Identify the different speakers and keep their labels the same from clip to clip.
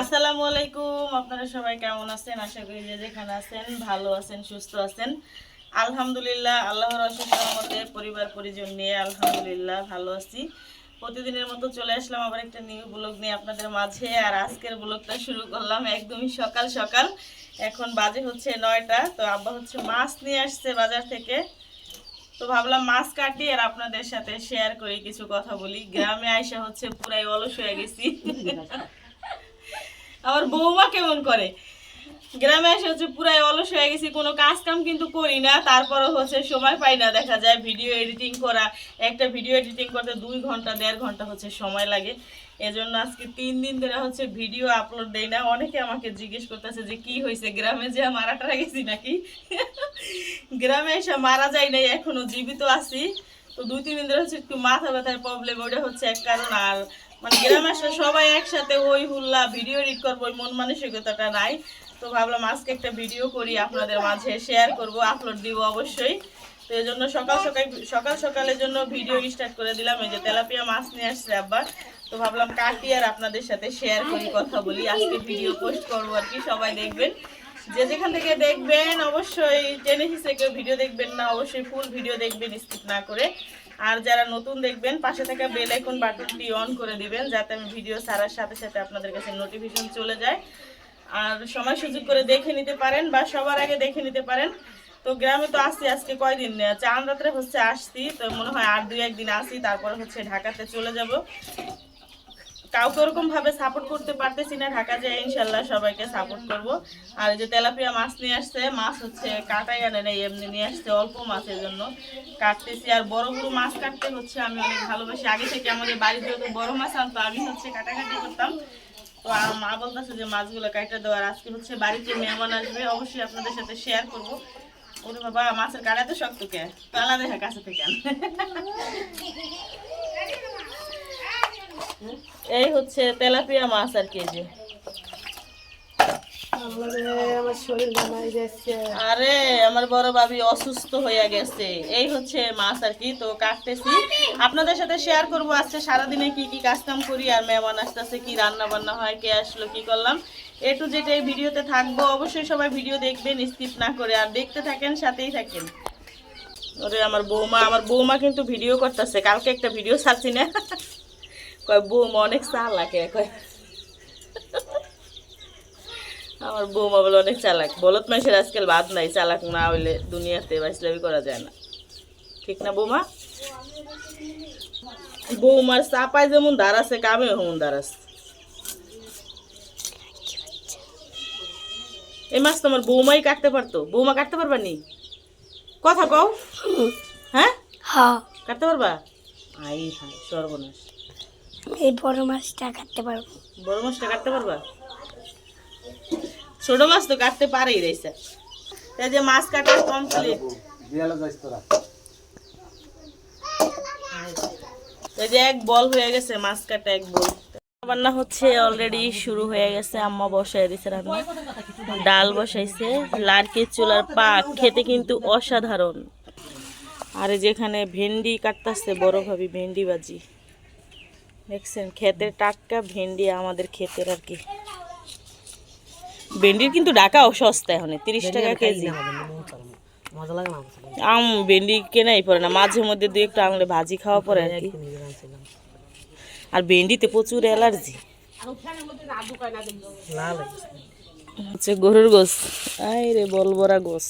Speaker 1: আসসালামু আলাইকুম, আপনারা সবাই কেমন আছেন? আশা করি যে যেখানে আছেন ভালো আছেন, সুস্থ আছেন। আলহামদুলিল্লাহ, আল্লাহর পরিবার, পরিজন নিয়ে আলহামদুলিল্লাহ ভালো আছি। প্রতিদিনের মতো চলে আসলাম আবার একটা নিউ ব্লগ নিয়ে আপনাদের মাঝে। আর আজকের ব্লগটা শুরু করলাম একদমই সকাল সকাল। এখন বাজে হচ্ছে নয়টা, তো আব্বা হচ্ছে মাছ নিয়ে আসছে বাজার থেকে। তো ভাবলাম মাছ কাটি আর আপনাদের সাথে শেয়ার করি কিছু কথা বলি। গ্রামে আইসা হচ্ছে পুরাই অলস হয়ে গেছি। আমার বৌমা কেমন করে? গ্রামে এসে হচ্ছে পুরাই অলস হয়ে গেছি, কোনো কাজ কাম কিন্তু করি না তারপরে হচ্ছে সময় পাই না, দেখা যায় ভিডিও এডিটিং করা, একটা ভিডিও এডিটিং করতে দুই ঘণ্টা, দেড় ঘণ্টা হচ্ছে সময় লাগে। এজন্য আজকে তিন দিন ধরে হচ্ছে ভিডিও আপলোড দেই না। অনেকে আমাকে জিজ্ঞেস করতেছে যে, কি হয়েছে? গ্রামে যে মারা টারা গেছি নাকি? গ্রামে এসে মারা যায় নাই, এখনও জীবিত আছি। তো দুই, তিন দিন ধরে হচ্ছে একটু মাথা ব্যথার প্রবলেম ওটা হচ্ছে এক কারণ। আর মানে গ্রামে আসলে সবাই একসাথে ওই হুল্লা ভিডিও এডিট করব, ওই মন মানসিকতাটা নাই। তো ভাবলাম আজকে একটা ভিডিও করি, আপনাদের মাঝে শেয়ার করব আপলোড দিব অবশ্যই। তো এই জন্য সকাল সকাল সকাল সকালের জন্য ভিডিও স্টার্ট করে দিলাম। এই যে তেলাপিয়া মাছ নিয়ে আসছে আব্বা। তো ভাবলাম কাটি আর আপনাদের সাথে শেয়ার করি, কথা বলি। আজকে ভিডিও পোস্ট করব আর কি, সবাই দেখবেন। যে যেখান থেকে দেখবেন, অবশ্যই টেনে হিসেবে কেউ ভিডিও দেখবেন না, অবশ্যই ফুল ভিডিও দেখবেন স্কিপ না করে। আর যারা নতুন দেখবেন, পাশে থাকা বেল আইকন বাটনটি অন করে দিবেন, যাতে আমি ভিডিও ছাড়ার সাথে সাথে আপনাদের কাছে নোটিফিকেশন চলে যায়। আর সময় সুযোগ করে দেখে নিতে পারেন বা সবার আগে দেখে নিতে পারেন। তো গ্রামে তো আসছি আজকে কয়দিন? চাঁদ রাত্রে হচ্ছে আসছি, তো মনে হয় আর দুই একদিন আসি, তারপরে হচ্ছে ঢাকাতে চলে যাব। কাউকে ওরকম ভাবে সাপোর্ট করতে পারতেছি না ঢাকা যে ইনশাল্লাহ সবাইকে সাপোর্ট করব। আর যে তেলাপিয়া মাছ নিয়ে আসছে মাছ হচ্ছে কাটাই আনে নেই এমনি নিয়ে আসছে অল্প মাছের জন্য কাটতেছি আর বড় বড় মাছ কাটতে হচ্ছে আমি অনেক ভালোবাসি। আগে থেকে আমাদের বাড়িতে তো বড় মাছ আনতো আমি হচ্ছে কাটাকাটি করতাম। তো আমার মা বলতেছে যে মাছগুলো কাটা দেওয়ার আজকে হচ্ছে বাড়িতে মেহমান আসবে অবশ্যই আপনাদের সাথে শেয়ার করব। ওরে বাবা মাছের কাটা তো শক্ত কে? তালা দেখা কাছে থেকে। এই হচ্ছে তেলাপিয়া মাছ আর কি যে।
Speaker 2: আমার শরীর জানাই যাচ্ছে।
Speaker 1: আরে আমার বড় ভাবি অসুস্থ হয়ে গেছে। এই হচ্ছে মাছ আর কি তো কাটতেছি। আপনাদের সাথে শেয়ার করব আজকে সারাদিনে কি কি কাজ কাম করি আর মেহমান আসতেছে কি রান্না বান্না হয় কে আসলো কি করলাম। এ টু যেটা এই ভিডিওতে থাকব। অবশ্যই সবাই ভিডিও দেখবেন স্কিপ না করে। আর দেখতে থাকেন সাথেই থাকেন। ওরে আমার বৌমা আমার বৌমা কিন্তু ভিডিও করতেছে। কালকে একটা ভিডিও ছাড়ছি না। কয় বৌমা অনেক চালাক কয়। আমার বৌমা বলে অনেক চালাক। বলত মাসের আজকাল বাদ নাই চালাক না হইলে দুনিয়াতে বাইসলামি করা যায় না। ঠিক না বৌমা? বৌমার চাপায় যেমন আছে কামে দাঁড় আছে। এই মাছ তোমার বৌমাই কাটতে পারতো? বৌমা কাটতে পারবা নি? কথা কও। হ্যাঁ?
Speaker 2: হ্যাঁ।
Speaker 1: কাটতে পারবা? আই হাই সর্বনাশ।
Speaker 2: এই বড় মাছটা কাটতে পারব।
Speaker 1: বড় মাছটা কাটতে পারবা? ছোট মাছ তো কাটতে পারেই রয়েছে। তাই যে মাছ কাটা কমপ্লিট এই যে এক বল হয়ে গেছে, মাছ কাটা এক বল। রান্না হচ্ছে অলরেডি শুরু হয়ে গেছে, আম্মা বসাই দিছে রান্না। ডাল বসাইছে লারকির চুলার পাক, খেতে কিন্তু অসাধারণ। আর যেখানে ভেন্ডি কাটতেছে, বড় ভাবি ভেন্ডি বাজি দেখছেন ক্ষেতের টাটকা ভেন্ডি আমাদের ক্ষেতের আর কি ভেন্ডির কিন্তু ডাকাও সস্তা এখন তিরিশ টাকা কেজি আম ভেন্ডি কেনাই পড়ে না মাঝে মধ্যে দুই একটু আঙুলে ভাজি খাওয়া পড়ে আর কি আর ভেন্ডিতে প্রচুর অ্যালার্জি হচ্ছে গরুর গোস আই রে বল বড়া গোস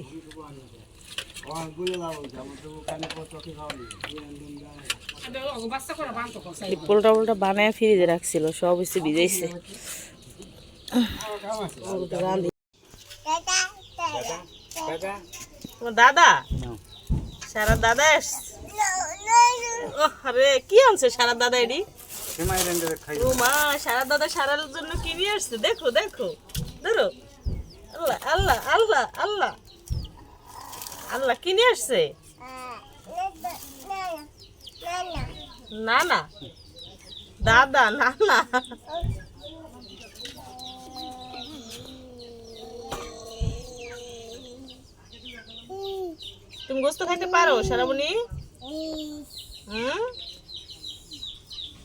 Speaker 1: এই পোলটা পোলটা বানায় ফ্রিজে রাখছিল, সব হচ্ছে ভিজাইছে। দাদা? সারা দাদা আরে, কি আনছে সারা দাদা এডি? মা, সারা দাদা সারার জন্য কি নিয়ে আসছে? দেখো দেখো। ধরো। আল্লাহ আল্লাহ আল্লাহ আল্লাহ। আল্লাহ কি নিয়ে আসছে? না না দাদা না না তুমি গোস্ত খাইতে পারো সারাবনি হুম?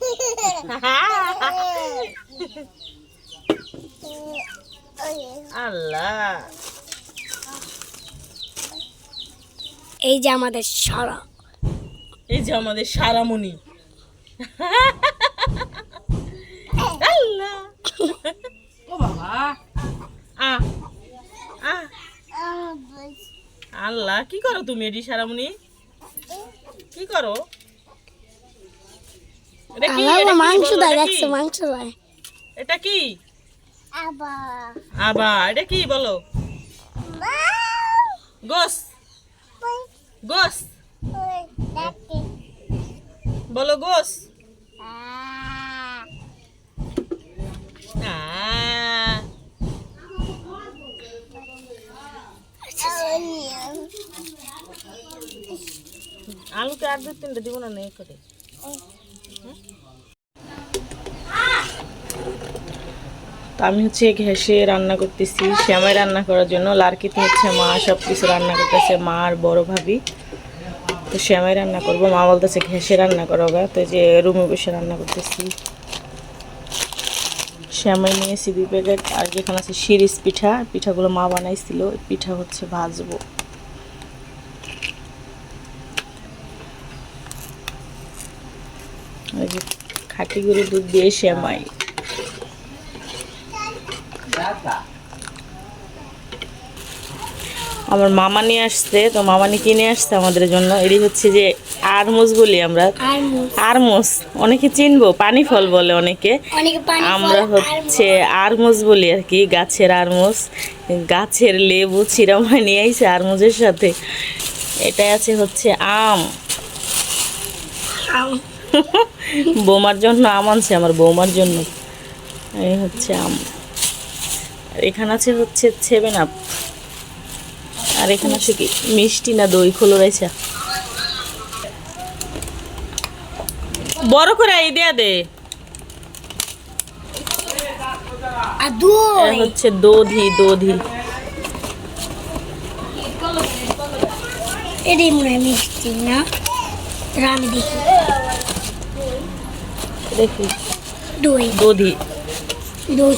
Speaker 1: আল্লাহ।
Speaker 2: এই যে আমাদের সারা।
Speaker 1: এই যে আমাদের সারামণি। আল্লাহ। ও বাবা। আ আ। আল্লাহ কি করো তুমি এডি সারামণি? কি করো? এটা এটা?
Speaker 2: মাংস
Speaker 1: বলো,
Speaker 2: দেয়
Speaker 1: এটা
Speaker 2: দেখছ
Speaker 1: কি?
Speaker 2: মাংস দেয়।
Speaker 1: এটা কি? আবা এটা কি বলো? গোস। গোস। বলো গোস। আলুকে আর দু তিনটা দিব না নেই করে। তো আমি হচ্ছে ঘেসে রান্না করতেছি, শ্যামাই রান্না করার জন্য। লার্কিতে হচ্ছে মা সব কিছু রান্না করতেছে, মা আর বড় ভাবি। তো শ্যামাই রান্না করব। মা বলতেছে ঘেসে রান্না করো গা। তো যে রুমে বসে রান্না করতেছি। শ্যামাই নিয়েছি দুই প্যাকেট আর যেখানে আছে শিরিষ পিঠা, পিঠাগুলো মা বানাইছিল। পিঠা হচ্ছে ভাজবো। ওই যে খাটি গরু দুধ দিয়ে শ্যামাই। আমার মামা নিয়ে আসছে তো মামা নিয়ে কিনে আসছে আমাদের জন্য? এটি হচ্ছে যে আরমুজ বলি আমরা।
Speaker 2: আর মুখ
Speaker 1: আরমুজ অনেকে চিনবো পানি ফল বলে অনেকে। আমরা হচ্ছে আরমুজ বলি আর কি গাছের আরমুজ গাছের লেবু চিরামা নিয়ে আইছে আরমুজের সাথে। এটা আছে হচ্ছে আম।
Speaker 2: আম।
Speaker 1: বৌমার জন্য আম আনছে আমার বৌমার জন্য। এই হচ্ছে আম। আর এখানে আছে হচ্ছে সেভেন আপ আর এখানে আছে কি? মিষ্টি না দই? খোলো রয়েছে বড় করে এই দেয়া দে। হচ্ছে দধি দধি।
Speaker 2: এটাই মনে হয় মিষ্টি না? আমি দেখি।
Speaker 1: দেখি।
Speaker 2: দই।
Speaker 1: দধি।
Speaker 2: দই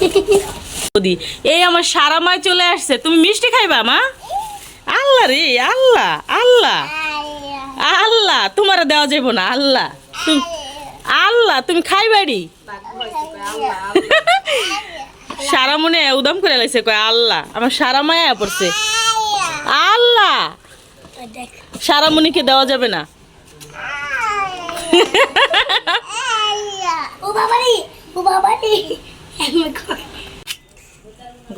Speaker 1: দধি এই আমার সারা মায় চলে আসছে। তুমি মিষ্টি খাইবা, মা? আল্লাহ রে, আল্লাহ আল্লাহ। আল্লাহ, তোমার দেওয়া যাব না, আল্লাহ। আল্লাহ, তুমি খাইবাড়ি সারা মনে উদম করে লাইছে, কয় আল্লাহ, আমার সারা মায়া পড়ছে। আল্লাহ, সারা মনিকে দেওয়া যাবে না।
Speaker 2: ও বাবা রে, ও বাবা রে। আমি খাই।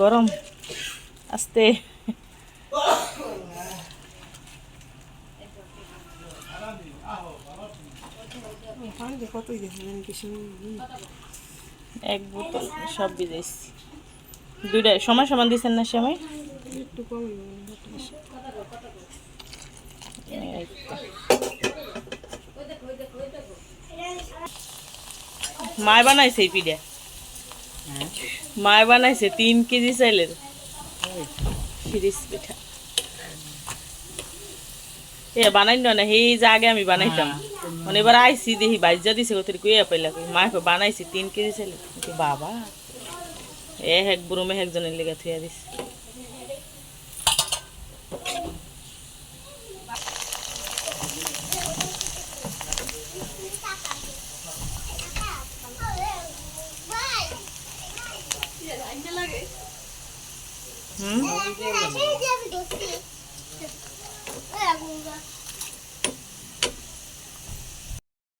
Speaker 1: গরম। আস্তে। এক বোতল, সব ভিজাইছি দুইটা, সময় সমান দিচ্ছেন না সময়। মায় বানাইছে এই পিঠা। মায় বানাইছে তিন কেজি চাইলের শিরিষ পিঠা। এ বানাই না না সেই যে আগে আমি বানাইতাম। মানে এবার আইসি দেখি বাইজা দিছে কত কুইয়া পাইলা কই? মা বানাইছি তিন কেজি চাইলে বাবা। এ এক বুড়ুমে একজনের লেগে থুয়া দিস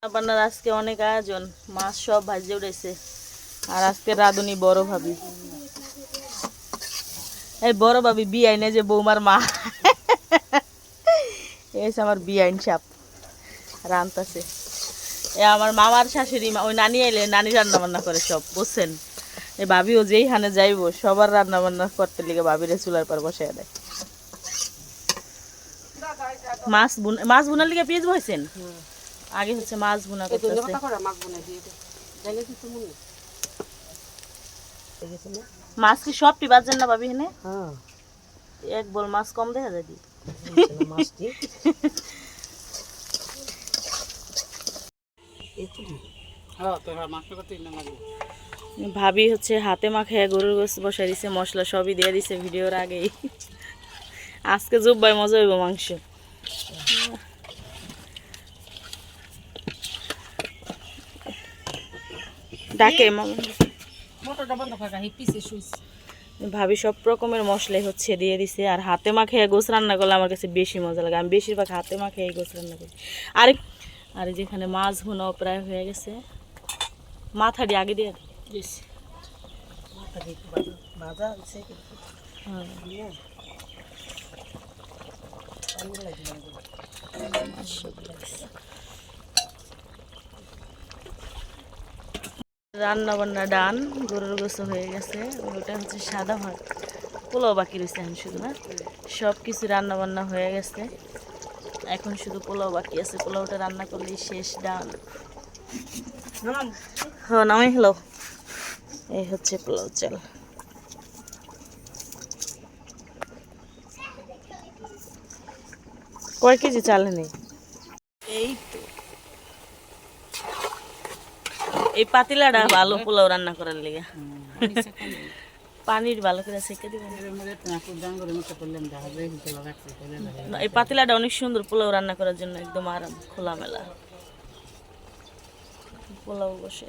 Speaker 1: আপনার আজকে অনেক আয়োজন, মাছ সব ভাজে উঠেছে। আর আজকে রাঁধুনি বড় ভাবি। এই বড় ভাবি বিয়াই না যে বৌমার মা। এসে আমার বিয়াইন সাপ রান্তাছে এ আমার মামার শাশুড়ি ওই নানি এলে নানি রান্না বান্না করে সব, বুঝছেন? এই ভাবিও যেই হানে যাইবো সবার রান্না বান্না করতে লিগে ভাবিরে চুলার পর বসে দেয়। মাছ বুন মাছ বুনার লিগে পেঁয়াজ বসেন আগে হচ্ছে মাছ বুনা করতেছে। মাছ কি সবটি বাজছেন না ভাবি হেনে এক বল মাছ কম দেখা যায় দি
Speaker 3: হ্যাঁ তোর মাংস করতে না
Speaker 1: ভাবি হচ্ছে হাতে মাখায় গরুর গোস বসাই দিছে মশলা সবই দিয়ে দিছে ভিডিওর আগেই। আজকে জুব্বাই মজা হইব মাংস। ডাকে ভাবি সব রকমের মশলাই হচ্ছে দিয়ে দিছে আর হাতে মাখিয়ে গোস রান্না করলে আমার কাছে বেশি মজা লাগে। আমি বেশিরভাগ হাতে মাখিয়ে গোস রান্না করি। আর আর যেখানে মাছ ভুনাও প্রায় হয়ে গেছে মাথাটি আগে দিয়ে হ্যাঁ রান্না বান্না ডান গরুর গোস হয়ে গেছে ওটা হচ্ছে সাদা ভাত। পোলাও বাকি রয়েছে এখন শুধু না? সব কিছু রান্না বান্না হয়ে গেছে। এখন শুধু পোলাও বাকি আছে। পোলাওটা রান্না করলেই শেষ ডান। হ্যাঁ নামে হ্যালো এই হচ্ছে পোলাও চাল। কয় কেজি চাল নেই? এই তো। এই পাতিলাটা ভালো পোলাও রান্না করার লেগে। পানির ভালো করে সেকে দিবেন এই পাতিলাটা অনেক সুন্দর পোলাও রান্না করার জন্য একদম আরাম, খোলামেলা। পোলাও বসে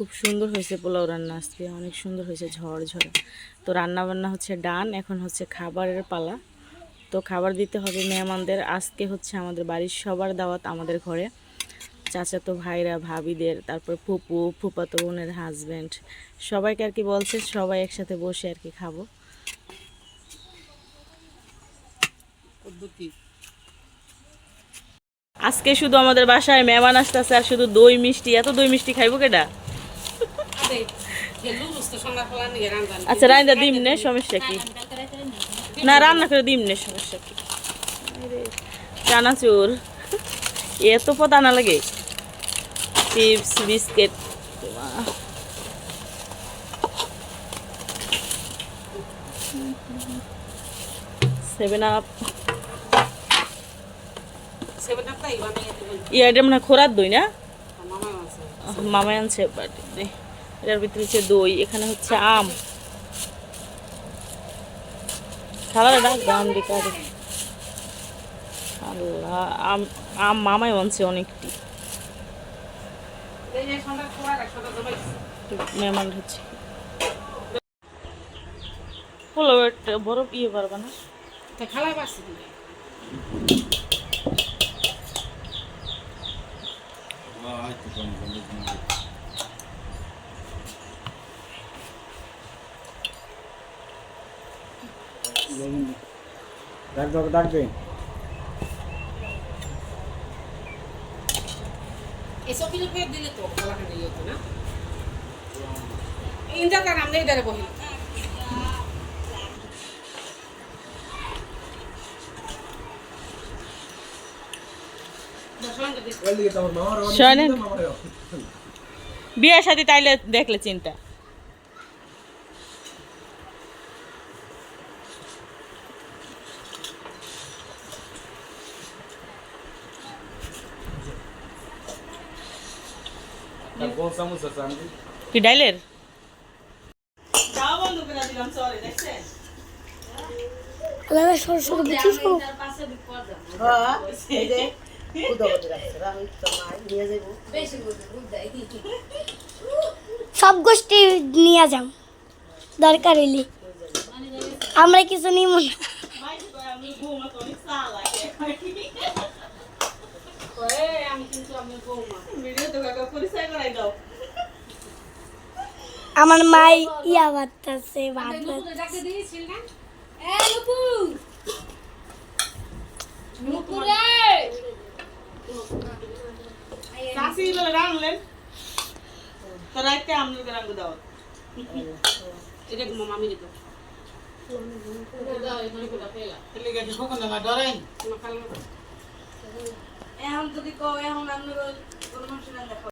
Speaker 1: খুব সুন্দর হয়েছে পোলাও রান্না আজকে অনেক সুন্দর হয়েছে ঝড় ঝড়। তো রান্না বান্না হচ্ছে ডান এখন হচ্ছে খাবারের পালা। তো খাবার দিতে হবে মেহমানদের আজকে হচ্ছে আমাদের বাড়ির সবার দাওয়াত আমাদের ঘরে। চাচাতো ভাইরা ভাবিদের তারপর ফুপু ফুপাতো বোনের হাজব্যান্ড সবাইকে আর কি বলছে সবাই একসাথে বসে আর কি খাব। আজকে শুধু আমাদের বাসায় মেহমান আসতেছে আর শুধু দই মিষ্টি এত দই মিষ্টি খাইবো কেটা
Speaker 3: রান্না
Speaker 1: আচ্ছা রাইন্দা দিম নে সমস্যা কি? না রান্না করে দিম নে সমস্যা কি? চানাচুর। এত পদ আনা লাগে। Chips biscuit. সেভেন আপ ইয়া এটা মানে খোরার দই না?
Speaker 3: মামা আছে
Speaker 1: মামাই আনছে বাড়িতে এটার ভিতরে হচ্ছে দই এখানে হচ্ছে আম। খাবার এটা গান বেকারে। আল্লাহ আম আম মামাই আনছে অনেকটি। মেহমান হচ্ছে। একটা বড় ইয়ে পারবা না?
Speaker 4: ডাকবে ডাকবে
Speaker 3: এসব কিছু ফের দিলে তো খালা খানে না। ইন্দা তার আমরা ইদারে বহি
Speaker 1: শোনেন। সাথে তাইলে দেখলে চিন্তা
Speaker 4: কোন চামচ আছে আমি
Speaker 1: কি ডাইলের যাও বন্ধ করে দিলাম সরি দেখছেন
Speaker 2: ওরা সরু সরু বুঝিস তো সব গোষ্ঠী নিয়ে যাও দরকার হইলে। আমরা কিছু নিব না। আমার মাই ইয়া বাতাছে ভাত বাত-
Speaker 3: ডাকতে দিয়েছিল না?
Speaker 1: চাষি বলে রানলেন তো রাইতে আমনের করে দাও।
Speaker 3: এটা মামি দিত
Speaker 1: এখন যদি কও এখন আমনের কোনো মানুষের দেখাও